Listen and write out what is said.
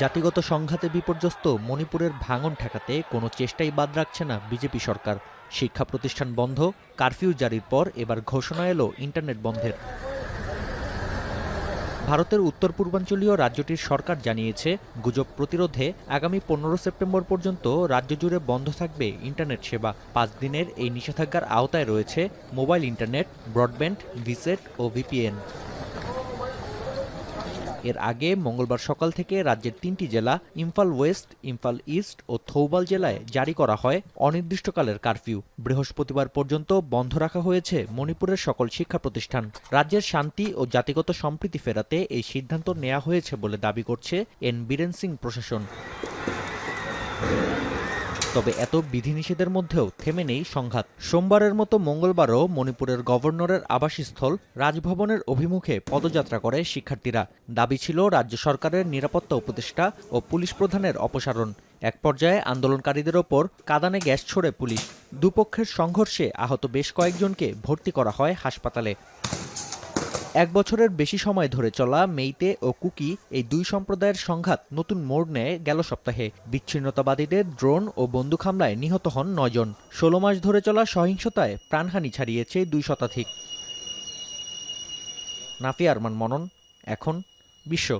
জাতিগত সংঘাতে বিপর্যস্ত মণিপুরের ভাঙন ঠেকাতে কোনো চেষ্টাই বাদ রাখছে না বিজেপি সরকার। শিক্ষা প্রতিষ্ঠান বন্ধ, কারফিউ জারির পর এবার ঘোষণা এলো ইন্টারনেট বন্ধের। ভারতের উত্তর পূর্বাঞ্চলীয় রাজ্যটির সরকার জানিয়েছে, গুজব প্রতিরোধে আগামী পনেরো সেপ্টেম্বর পর্যন্ত রাজ্য জুড়ে বন্ধ থাকবে ইন্টারনেট সেবা। পাঁচ দিনের এই নিষেধাজ্ঞার আওতায় রয়েছে মোবাইল ইন্টারনেট, ব্রডব্যান্ড, ভিসেট ও ভিপিএন। এর আগে মঙ্গলবার সকাল থেকে রাজ্যের তিনটি জেলা, ইম্ফাল ওয়েস্ট, ইম্ফাল ইস্ট ও থৌবাল জেলায় জারি করা হয় অনির্দিষ্টকালের কারফিউ। বৃহস্পতিবার পর্যন্ত বন্ধ রাখা হয়েছে মণিপুরের সকল শিক্ষা প্রতিষ্ঠান। রাজ্যের শান্তি ও জাতিগত সম্প্রীতি ফেরাতে এই সিদ্ধান্ত নেওয়া হয়েছে বলে দাবি করছে এন বীরেন সিং প্রশাসন। তবে এত বিধিনিষেধের মধ্যেও থেমে নেই সংঘাত। সোমবারের মতো মঙ্গলবারও মণিপুরের গভর্নরের আবাসস্থল রাজভবনের অভিমুখে পদযাত্রা করে শিক্ষার্থীরা। দাবি ছিল রাজ্য সরকারের নিরাপত্তা উপদেষ্টা ও পুলিশ প্রধানের অপসারণ। এক পর্যায়ে আন্দোলনকারীদের ওপর কাদানে গ্যাস ছোড়ে পুলিশ। দুপক্ষের সংঘর্ষে আহত বেশ কয়েকজনকে ভর্তি করা হয় হাসপাতালে। এক বছরের বেশি সময় ধরে চলা মেইতে ও কুকি এই দুই সম্প্রদায়ের সংঘাত নতুন মোড় নেয় গেল সপ্তাহে। বিচ্ছিন্নতাবাদীদের ড্রোন ও বন্দুক হামলায় নিহত হন নয়জন ষোলো মাস ধরে চলা সহিংসতায় প্রাণহানি ছাড়িয়েছে দুই শতাধিক। নাফি আরমান মনন, এখন বিশ্ব।